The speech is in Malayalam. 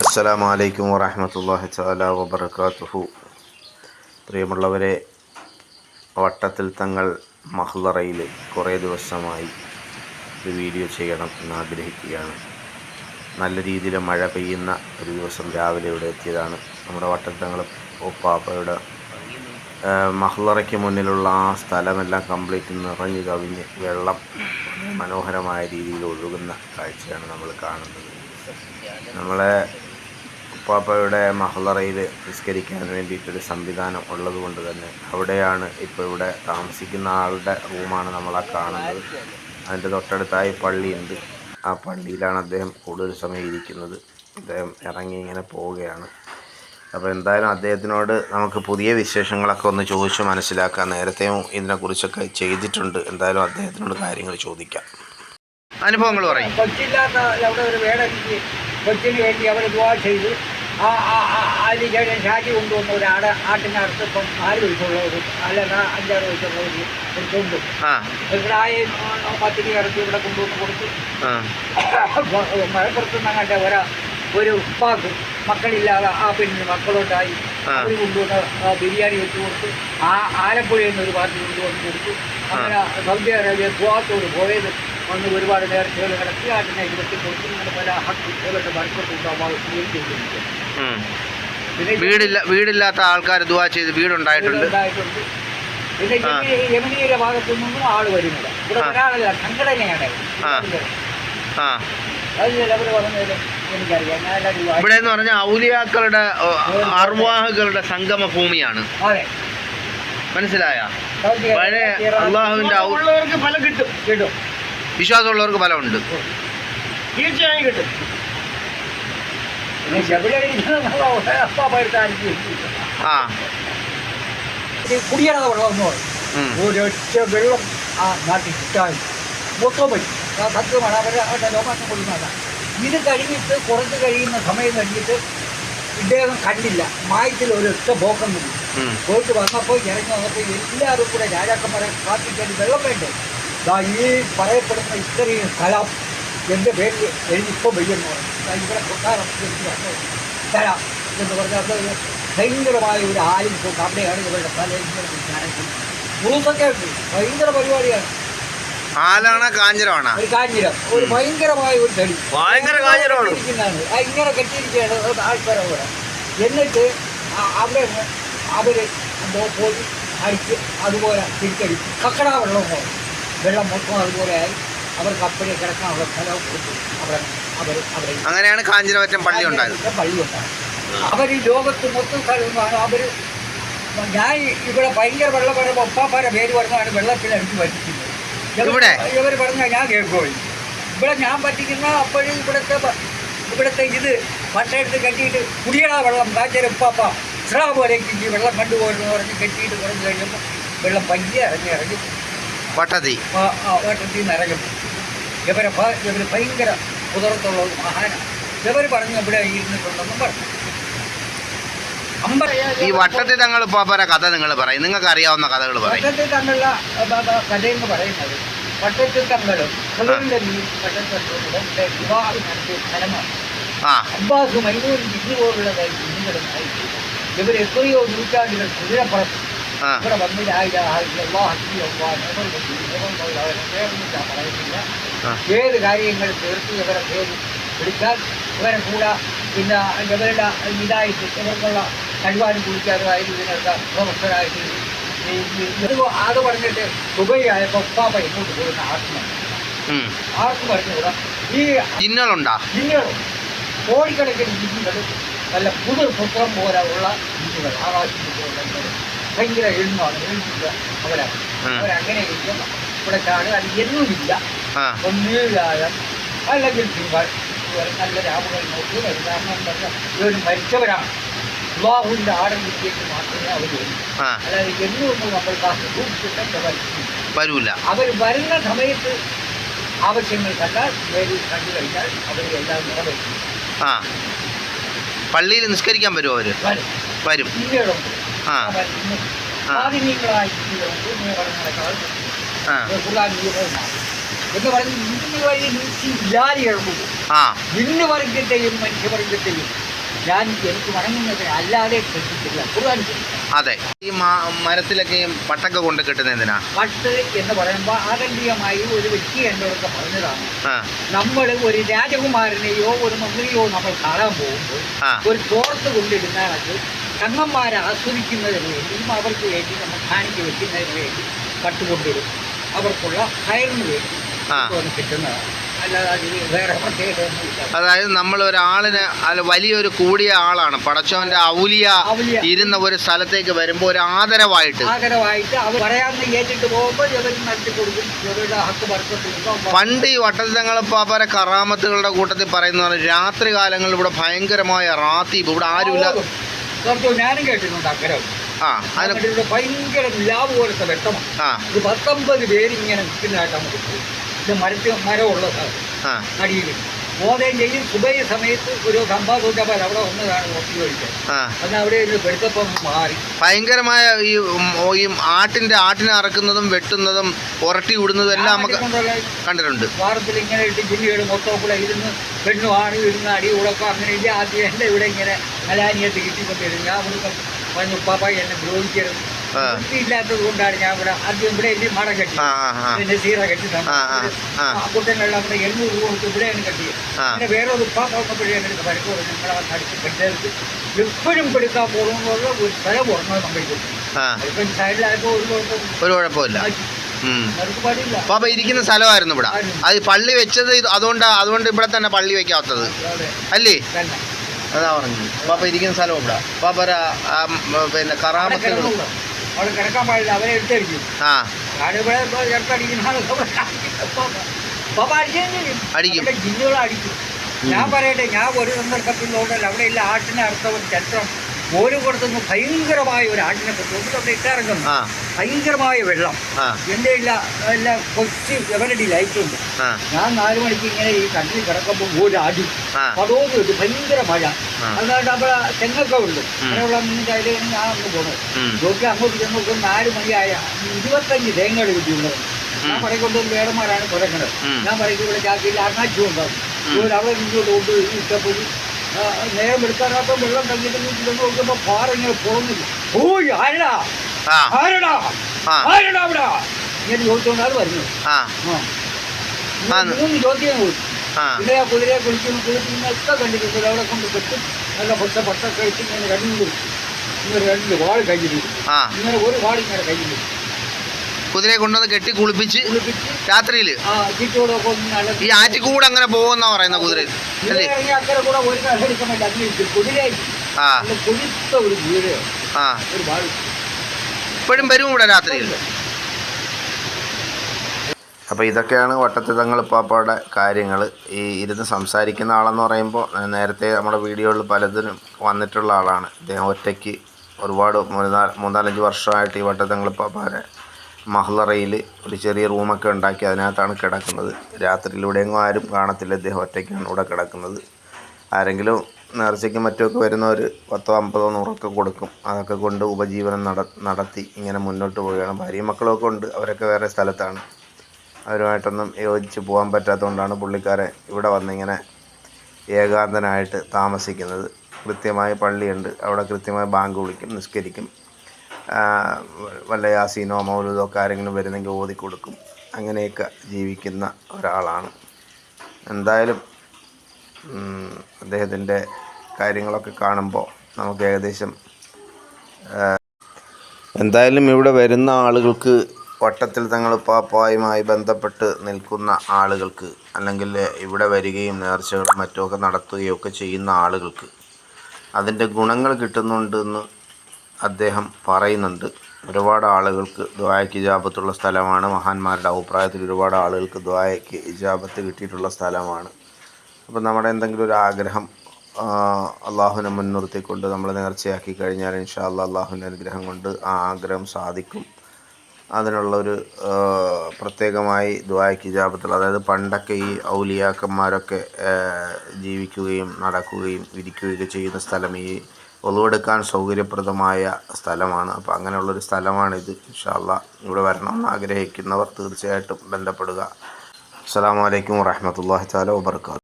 അസ്സലാമു അലൈക്കും വറഹമത്തല്ലാഹി തആല വബറകാതുഹു. പ്രിയമുള്ളവരെ വട്ടത്തിൽ തങ്ങൾ മഹ്ലറയിൽ കുറേ ദിവസമായി ഒരു വീഡിയോ ചെയ്യണം എന്ന് ആഗ്രഹിക്കുകയാണ്. നല്ല രീതിയിൽ മഴ പെയ്യുന്ന ഒരു ദിവസം രാവിലെ ഇവിടെ എത്തിയതാണ്. നമ്മുടെ വട്ടത്തിൽ തങ്ങൾ ഉപ്പാപ്പയുടെ മഹ്ലറയ്ക്ക് മുന്നിലുള്ള ആ സ്ഥലമെല്ലാം കംപ്ലീറ്റ് നിറഞ്ഞു കവിഞ്ഞ് വെള്ളം മനോഹരമായ രീതിയിൽ ഒഴുകുന്ന കാഴ്ചയാണ് നമ്മൾ കാണുന്നത്. നമ്മളെ ഉപ്പാപ്പയുടെ മഹ്ലറയിൽ നിസ്കരിക്കാൻ വേണ്ടിയിട്ടൊരു സംവിധാനം ഉള്ളത് കൊണ്ട് തന്നെ അവിടെയാണ് ഇപ്പോൾ ഇവിടെ താമസിക്കുന്ന ആളുടെ റൂമാണ് നമ്മളെ കാണുന്നത്. അതിന്റെ തൊട്ടടുത്തായി പള്ളിയുണ്ട്. ആ പള്ളിയിലാണ് അദ്ദേഹം കൂടുതൽ സമയം ഇരിക്കുന്നത്. അദ്ദേഹം ഇറങ്ങി ഇങ്ങനെ പോവുകയാണ്. അപ്പോൾ എന്തായാലും അദ്ദേഹത്തിനോട് നമുക്ക് പുതിയ വിശേഷങ്ങളൊക്കെ ഒന്ന് ചോദിച്ച് മനസ്സിലാക്കാം. നേരത്തെയും ഇതിനെക്കുറിച്ചൊക്കെ ചെയ്തിട്ടുണ്ട്. എന്തായാലും അദ്ദേഹത്തിനോട് കാര്യങ്ങൾ ചോദിക്കാം. അനുഭവങ്ങൾ പറയും. കൊച്ചില്ലാത്ത അവിടെ ഒരു വേടനിക്ക് കൊച്ചിന് വേണ്ടി അവർ ദുവാ ചെയ്തു. ആ ആ ആ- അതിന് ശേഷം ഷാജി കൊണ്ടുവന്ന ഒരു ആട് ആട്ടിനടുത്ത് ഇപ്പം നാല് വയസ്സുള്ള ഒരു അല്ല അഞ്ചാറ് വയസ്സുള്ള ഒരു ഒരു തൊണ്ട് ആ. ഒരു പ്രായം പത്തിരി ഇറക്കി ഇവിടെ കൊണ്ടുവന്ന് കൊടുത്തു. മലപ്പുറത്ത് നിന്നങ്ങാണ്ട് ഒരാ ഒരു ഉപ്പാക്ക് മക്കളില്ലാതെ ആ പെണ്ണിന് മക്കളുണ്ടായി. അവർ കൊണ്ടുവന്ന് ബിരിയാണി വെച്ച് കൊടുത്തു. ആ ആലപ്പുഴയിൽ നിന്ന് ഒരു പാർട്ടി കൊണ്ടുവന്ന് കൊടുത്തു. അങ്ങനെ സൗദി അറേബ്യ ഗുവാത്തോട് പോയത്. വന്ന് ഒരുപാട് നേർച്ചകൾ കിടത്തി അതിനെ ഇരുപത്തി ഇങ്ങനെ പല ഹക്ക് ഇവരുടെ മലപ്പുറത്തുണ്ടാവാൻ ചെയ്തിരിക്കുന്നു ഉം. പിന്നെ വീടില്ല വീടില്ലാത്ത ആൾക്കാർ ദുവാ ചെയ്ത് വീടുണ്ടായിട്ടുണ്ട്. പിന്നെ യമനിയുടെ ഭാഗത്തു നിന്നും ആൾ വരുന്നില്ല ഇവിടെ. ഒരാളല്ല സംഘടനയാണ്. ഇവിടെ എന്ന് പറഞ്ഞാൽ ഔലിയാക്കളുടെ അർവാഹുകളുടെ സംഗമ ഭൂമിയാണ്. മനസ്സിലായ? പഴയ അള്ളാഹുവിന്റെ ഫലം കിട്ടും കിട്ടും. വിശ്വാസമുള്ളവർക്ക് ഫലമുണ്ട്. തീർച്ചയായും കിട്ടും. പിന്നെ ശബരിമല അപ്പാപ്പായിട്ട് ആ. കുടിയണ വെള്ളം എന്ന് പറയും ഉം. ഒരൊറ്റ വെള്ളം ആ നാട്ടിൽ കിട്ടാൻ മൊത്തം പറ്റും ആ സത്യമാണ് അവർ അവരുടെ ലോകത്ത് കൊടുക്കുന്നതാണ് ഇത് കഴിഞ്ഞിട്ട് കുറച്ച് കഴിയുന്ന സമയം കഴിഞ്ഞിട്ട് ഇദ്ദേഹം കണ്ടില്ല. മായത്തിൽ ഒരൊറ്റ ബോക്കം നിന്നു. പോയിട്ട് വന്നപ്പോൾ ഇറങ്ങി വന്നപ്പോൾ എല്ലാവരും കൂടെ രാജാക്കന്മാരെ കാത്തിക്കേണ്ടി വെള്ളം വേണ്ടേ? ഈ പറയപ്പെടുന്ന ഇത്രയും സ്ഥലം എന്റെ പേരിൽ എനിക്കിപ്പോൾ വെയ്യെന്ന് ദാ ഇവിടെ കൊട്ടാരം സ്ഥലം തരാം എന്ന് പറഞ്ഞാൽ അത് ഭയങ്കരമായ ഒരു കൊണ്ട് അവിടെയാണ് ഇവരുടെ ഉറുസൊക്കെ ഉണ്ട്. ഭയങ്കര പരിപാടിയാണ്. ആലാണ് കാഞ്ഞിരമാണ? ഒരു കാഞ്ഞിരം. ഒരു ഭയങ്കരമായ ഒരു ചെടി. ഭയങ്കര കാഞ്ഞിരമാണ്. ഇങ്ങനെ കെട്ടിയിരിക്കുകയാണ്. ആൾക്കാരെ കൂടെ എന്നിട്ട് അവിടെ അവർ അവർ പോയി അടിച്ച് അതുപോലെ തിരിച്ചടിച്ച്. കക്കട വെള്ളം പോകും വെള്ളം മൊത്തം അതുപോലെയായി അവർക്ക് അപ്പഴേ കിടക്കാനുള്ള സ്ഥലവും കൊടുത്തു. അവർ അവർ അവിടെ അങ്ങനെയാണ് കാഞ്ഞിരമറ്റം പള്ളി ഉണ്ടായത്. പള്ളി ഉണ്ടായത്. അവർ ഈ ലോകത്ത് മൊത്തം സ്ഥലമാണ് അവർ ഞാൻ ഇവിടെ ഭയങ്കര വെള്ളം പറയുമ്പോൾ ഒപ്പാപ്പാരെ പേര് പറഞ്ഞാണ് വെള്ളത്തിൽ എനിക്ക് പറ്റിക്കുന്നത്? ഇവർ പറഞ്ഞാൽ ഞാൻ കേൾക്കുമോ ഇവിടെ ഞാൻ പറ്റിക്കുന്ന അപ്പോഴും ഇവിടുത്തെ ഇവിടുത്തെ ഇത് പട്ടയെടുത്ത് കെട്ടിയിട്ട് കുടിയണ വെള്ളം കാച്ചര ഉപ്പാപ്പ സ്രാ പോലെ ഈ വെള്ളം കണ്ടുപോയെന്ന് പറഞ്ഞ് കെട്ടിയിട്ട് കുറച്ച് കഴിയുമ്പോൾ വെള്ളം പയ്യെ ഇറങ്ങി ഇറങ്ങി. നിന്ന് ഇറങ്ങും ഇവരെ ഇവർ ഭയങ്കര കുതിർത്തുള്ള മഹാനാണ് ഇവർ പറഞ്ഞു ഇവിടെ ഇരുന്നിട്ടുണ്ടെന്നും പറഞ്ഞു. ഈ വട്ടത്തിൽ തങ്ങൾ പാപ്പര കഥ നിങ്ങൾ പറയും. നിങ്ങൾക്ക് അറിയാവുന്ന കഥകൾ പറയും വട്ടത്തിൽ തങ്ങളുള്ള കഥയെന്ന് പറയുന്നത് വട്ടത്തിൽ തങ്ങളും വിവാഹം നടത്തിയ സ്ഥലമാണ്. അബ്ബാസ് ഇവർ എത്രയോ നൂറ്റാണ്ടുകൾ കുതിരപ്പുറത്ത് ഇവിടെ വന്ന് പറയുന്നില്ല ആ. ഏത് കാര്യങ്ങൾ തീർത്ത് ഇവരെ പേര് വിളിച്ചാൽ ഇവരെ കൂടെ പിന്നെ ഇവരുടെ ഇതായിട്ട് ഇവർക്കുള്ള കഴിവാനും കുടിക്കാറുമായിട്ട് ഇതിനൊക്കെ ഇത് അത് പറഞ്ഞിട്ട് ദുബൈയായപ്പോൾ ഉപ്പാപ്പ ഇങ്ങോട്ട് പോകുന്ന ഉം. ആർക്കും പറഞ്ഞുകൂടാ ഈ ജിന്നുകളുണ്ടാ ജിന്നുകളും കോടിക്കണക്കിന് ജിന്നുകൾ നല്ല പുതിർ പുത്രം പോലെ ഉള്ള ജിന്നുകൾ ആകാശത്തിൽ ഭയങ്കര എഴുന്നാണ് എഴുന്നില്ല അവരാണ്. അവരങ്ങനെ ഇരിക്കും ഇവിടെ കാണുക. അത് എന്നുമില്ല. ആ. ഒന്നുമില്ലാതെ അല്ലെങ്കിൽ തിങ്കൾ നല്ല രാവുകൾ നോക്കി കാരണം ഇവർ മരിച്ചവരാണ്. ആടം ആടംബരത്തേക്ക് മാത്രമേ അവർ വരൂ അതായത് എന്നൊന്നും നമ്മൾ സൂക്ഷിച്ചിട്ട് വരും വരൂല. അവർ വരുന്ന സമയത്ത് ആവശ്യങ്ങൾ കണ്ടാൽ നേരിൽ കണ്ടു കഴിഞ്ഞാൽ അവർ എല്ലാം നിറവേറ്റും. പള്ളിയിൽ നിസ്കരിക്കാൻ വരുമോ അവർ? വരും. വരും. ഖുർആൻ നിയമവുമാണ് എന്ന് പറയുന്നത് ഇന്ന് വഴി നീച്ചി ഇല്ലാതെ ആ. ഇന്ന് വർഗത്തെയും മനുഷ്യവർഗത്തെയും ഞാൻ എനിക്ക് വണങ്ങുന്നത് അല്ലാതെ ശ്രദ്ധിച്ചില്ല ഖുർആൻ അതെ. ഈ മരത്തിലൊക്കെ ഈ പട്ടൊക്കെ കൊണ്ട് കിട്ടുന്ന എന്തിനാ? പട്ട് എന്ന് പറയുമ്പോൾ ആകണ്ഠീയമായി ഒരു വ്യക്തി എന്നോടൊക്കെ പറഞ്ഞതാണ്. നമ്മൾ ഒരു രാജകുമാരനെയോ ഒരു മന്ത്രിയോ നമ്മൾ കാണാൻ പോകുമ്പോൾ ഒരു തോർത്ത് കൊണ്ടിടുന്നാൽ അത് കണ്ണന്മാരെ ആസ്വദിക്കുന്നതിന് വേണ്ടിയും അവർക്ക് വേണ്ടി നമ്മൾ കാണിക്ക് വെക്കുന്നതിന് വേണ്ടി പട്ടുകൊണ്ടിടും അവർക്കുള്ള ഹയറിന് വേണ്ടി. കിട്ടുന്നതാണ്. അതായത് നമ്മൾ ഒരാളിന് വലിയൊരു കൂടിയ ആളാണ്. പടച്ചവന്റെ ഔലിയ. ഇരുന്ന ഒരു സ്ഥലത്തേക്ക് വരുമ്പോൾ ഒരു ആദരവായിട്ട്. പണ്ട് ഈ വട്ടത്തിലങ്ങൾ പാപ്പാരെ കറാമത്തുകളുടെ കൂട്ടത്തിൽ പറയുന്ന രാത്രി കാലങ്ങളിൽ ഇവിടെ ഭയങ്കരമായ റാത്തീബ് ഇവിടെ ആരുമില്ല. ഞാനും കേട്ടിട്ടുണ്ട് അതിന് ഭയങ്കര ലാവ് പോലത്തെ വെട്ടമാണ്. പത്തൊമ്പത് പേര് പത്തൊമ്പത് പേരിങ്ങനെ നിൽക്കുന്നതായിട്ട് നമുക്ക്. ഇത് മരത്തിൽ മരമുള്ള സ്ഥലം. അടിയിൽ. ബോധം ചെയ്യും. സുബൈ സമയത്ത് ഒരു കമ്പാസൂറ്റപ്പാൽ അവിടെ ഒന്നതാണ് കഴിക്കാൻ ആ. അന്ന് അവിടെ ഒരു വെളുത്തപ്പം മാറി. ഭയങ്കരമായ ഈ ഈ ആട്ടിന്റെ ആട്ടിനെ അറക്കുന്നതും വെട്ടുന്നതും ഉരട്ടി വിടുന്നതും എല്ലാം നമുക്ക് കണ്ടിട്ടുണ്ട്. വാറത്തിൽ ഇങ്ങനെ ഇട്ട് ജില്ലിയുടെ മൊത്തം കൂടെ ഇരുന്ന് പെണ്ണു ആണ് ഇരുന്ന് അടി ഉടക്കം അങ്ങനെ ഇല്ല. ആദ്യം എന്റെ ഇവിടെ ഇങ്ങനെ മലാനിയത്ത് കിട്ടിക്കൊണ്ടിരുന്നു ഞാൻ പറഞ്ഞു പാപ്പായി എന്നെ ദ്രോഹിക്കരുത്. വൃത്തിയില്ലാത്തത് കൊണ്ടാണ് ഞാൻ ഇവിടെ ആദ്യം ഇവിടെ എന്റെ മടം കെട്ടി. പിന്നെ സീറ കെട്ടി കുട്ടനെല്ലാം ഇവിടെ എണ്ണൂറ് രൂപ കൊടുത്ത് ഇവിടെയാണ് കെട്ടിയത് പിന്നെ വേറെ ഒരു വന്നപ്പോഴേ എന്റെ പരിക്ക് നിങ്ങളെ അടുത്ത് കെട്ടരുത് എപ്പോഴും പെടുക്കാൻ പോകുന്നുള്ള ഒരു സ്ഥലം ഓർമ്മ സംഭവിക്കുന്നു ആ. അതിപ്പം സൈഡിലായപ്പോൾ ഒരു കുഴപ്പം ഒരു കുഴപ്പമില്ല പാപ്പ ഇരിക്കുന്ന സ്ഥലമായിരുന്നു ഇവിടെ. അത് പള്ളി വെച്ചത് അതുകൊണ്ട് അതുകൊണ്ട് ഇവിടെ തന്നെ പള്ളി വെക്കാത്തത്. അല്ലേ? അതാ പറഞ്ഞു പാപ്പ ഇരിക്കുന്ന സ്ഥലം ഇവിടെ. പാപ്പ പിന്നെ കിടന്നുള്ളൂ. അവിടെ കിടക്കാൻ പാടില്ല അവരെ എടുത്തടിക്കും. ആ. ഞാനിവിടെ അടിക്കും. ജിന്നുകൾ അടിക്കും. ഞാൻ പറയട്ടെ ഞാൻ ഒരു സന്ദർഭത്തിൽ നോക്കല്ല അവിടെ ഇല്ല ആട്ടിനെ അർത്ഥവും ചരിത്രം. ഓരോ കൊടുത്തുനിന്ന് ഭയങ്കരമായ ഒരു കൊണ്ടുവന്നിട്ട് അവിടെ ഇട്ടിറങ്ങുന്നു ഭയങ്കരമായ വെള്ളം. എന്റെ ഇല്ല എല്ലാം കൊച്ചി എവരടി ലൈറ്റുണ്ട് ഞാൻ നാലു മണിക്ക് ഇങ്ങനെ ഈ കണ്ണിൽ കിടക്കുമ്പോൾ ഒരു ആടി. പടവും പതോന്ന് കിട്ടും ഭയങ്കര മഴ. അതുകൊണ്ട് അവിടെ തെങ്ങൊക്കെ ഉണ്ട്. അങ്ങനെയുള്ള നിന്നിട്ട് അതിൽ ഞാൻ അങ്ങ് പോണു. നോക്കി അങ്ങോട്ട് ചെന്നോക്കും നാല് മണിയായ ഇരുപത്തഞ്ച് തേങ്ങകൾ കിട്ടിയുള്ളത് ഞാൻ പറയുന്നത് വേടന്മാരാണ് കുറയ്ക്കുന്നത് ഞാൻ പറയും ഇവിടെ ചാക്കിയിൽ അണ്ണാച്ചി ഉണ്ടാവും അവിടെ ഇങ്ങോട്ട് കൊണ്ട് ഇഷ്ടപ്പോൾ നേരം എടുക്കാനപ്പം വെള്ളം തങ്ങിയിട്ട് ചെന്ന് നോക്കുമ്പോൾ പാറ ഇങ്ങനെ പോകുന്നില്ല. ഓയ് ആരടാ? ആരടാ? ആരടാ അവിടെ? ഇങ്ങനെ ആ. ഇങ്ങനെ ആന്ന്. മൂന്ന് ചോദ്യം പോയി ആ. പിന്നെ ആ കുതിരയെ കുളിക്കുന്നു കുളിക്കുന്നൊക്കെ കണ്ടിട്ടുണ്ട് അവിടെ കൊണ്ട് കെട്ടും നല്ല പൊട്ട പട്ട കഴിച്ച് ഇങ്ങനെ രണ്ടും ഇങ്ങനെ രണ്ട് വാൾ കഴിഞ്ഞിട്ടുണ്ട് ഇങ്ങനെ ഒരു വാൾ ഇങ്ങനെ കയ്യിലിരിക്കും കുതിരയെ കൊണ്ടുവന്ന് കെട്ടി കുളിപ്പിച്ച് രാത്രിയിൽ ഈ ആറ്റിക്കൂടെ അങ്ങനെ പോകുന്ന പറയുന്ന കുതിര അല്ലേ? ആ. ആ. ഒരു വാൾ ഇപ്പോഴും വരും ഇവിടെ രാത്രിയിൽ. അപ്പോൾ ഇതൊക്കെയാണ് വട്ടത്തിതങ്ങൾ പാപ്പയുടെ കാര്യങ്ങൾ ഈ ഇരുന്ന് സംസാരിക്കുന്ന ആളെന്ന് പറയുമ്പോൾ നേരത്തെ നമ്മുടെ വീഡിയോയിൽ പലതിനും വന്നിട്ടുള്ള ആളാണ്. ഇദ്ദേഹം ഒറ്റയ്ക്ക് ഒരുപാട് മൂന്നാൽ മൂന്നാലഞ്ച് വർഷമായിട്ട് ഈ വട്ടത്തങ്ങൾ പാപ്പാരെ മഹ്ലറയിൽ ഒരു ചെറിയ റൂമൊക്കെ ഉണ്ടാക്കി അതിനകത്താണ് കിടക്കുന്നത്. രാത്രിയിലൂടെയെങ്ങും ആരും കാണത്തില്ല. ഇദ്ദേഹം ഒറ്റയ്ക്കാണ് ഇവിടെ കിടക്കുന്നത്. ആരെങ്കിലും നേർച്ചയ്ക്ക് മറ്റുമൊക്കെ വരുന്നവർ പത്തോ അമ്പതോ നൂറൊക്കെ കൊടുക്കും. അതൊക്കെ കൊണ്ട് ഉപജീവനം നട നടത്തി ഇങ്ങനെ മുന്നോട്ട് പോവുകയാണ്. ഭാര്യയും മക്കളൊക്കെ ഉണ്ട്. അവരൊക്കെ വേറെ സ്ഥലത്താണ്. അവരുമായിട്ടൊന്നും യോജിച്ച് പോകാൻ പറ്റാത്തതുകൊണ്ടാണ് പുള്ളിക്കാരെ ഇവിടെ വന്നിങ്ങനെ ഏകാന്തനായിട്ട് താമസിക്കുന്നത്. കൃത്യമായി പള്ളിയുണ്ട്. അവിടെ കൃത്യമായി ബാങ്ക് വിളിക്കും നിസ്കരിക്കും. വല്ല യാസീനോ മൗലൂദോ ഒക്കെ ആരെങ്കിലും വരുന്നെങ്കിൽ ഓതി കൊടുക്കും. അങ്ങനെയൊക്കെ ജീവിക്കുന്ന ഒരാളാണ്. എന്തായാലും അദ്ദേഹത്തിന്റെ കാര്യങ്ങളൊക്കെ കാണുമ്പോൾ നമുക്ക് ഏകദേശം എന്തായാലും ഇവിടെ വരുന്ന ആളുകൾക്ക് വട്ടത്തിൽ തങ്ങൾ പാപ്പായുമായി ബന്ധപ്പെട്ട് നിൽക്കുന്ന ആളുകൾക്ക് അല്ലെങ്കിൽ ഇവിടെ വരികയും നേർച്ചകളും മറ്റുമൊക്കെ നടത്തുകയും ഒക്കെ ചെയ്യുന്ന ആളുകൾക്ക് അതിന്റെ ഗുണങ്ങൾ കിട്ടുന്നുണ്ടെന്ന് അദ്ദേഹം പറയുന്നുണ്ട് ഒരുപാട് ആളുകൾക്ക് ദ്വായയ്ക്ക് ഇജാബത്തുള്ള സ്ഥലമാണ്. മഹാന്മാരുടെ അഭിപ്രായത്തിൽ ഒരുപാട് ആളുകൾക്ക് ദ്വായയ്ക്ക് ഇജാബത്ത് കിട്ടിയിട്ടുള്ള സ്ഥലമാണ്. അപ്പം നമ്മുടെ എന്തെങ്കിലും ഒരു ആഗ്രഹം അള്ളാഹുവിനെ മുൻനിർത്തിക്കൊണ്ട് നമ്മൾ നേർച്ചയാക്കി കഴിഞ്ഞാൽ ഇൻഷാ അല്ലാ അള്ളാഹുവിന്റെ അനുഗ്രഹം കൊണ്ട് ആ ആഗ്രഹം സാധിക്കും. അതിനുള്ളൊരു ഒരു പ്രത്യേകമായി ദ്വായയ്ക്ക് ഇജാബത്തുള്ള അതായത് പണ്ടൊക്കെ ഈ ഔലിയാക്കന്മാരൊക്കെ ജീവിക്കുകയും നടക്കുകയും ഇരിക്കുകയൊക്കെ ചെയ്യുന്ന സ്ഥലം ഈ ഒളിവെടുക്കാൻ സൗകര്യപ്രദമായ സ്ഥലമാണ്. അപ്പോൾ അങ്ങനെയുള്ളൊരു സ്ഥലമാണിത്. ഇൻഷാല്ല ഇവിടെ വരണമെന്ന് ആഗ്രഹിക്കുന്നവർ തീർച്ചയായിട്ടും ബന്ധപ്പെടുക. അസ്സാം വലൈക്കും വാഹമത്തല്ലാ താല വാബർക്കാത്തു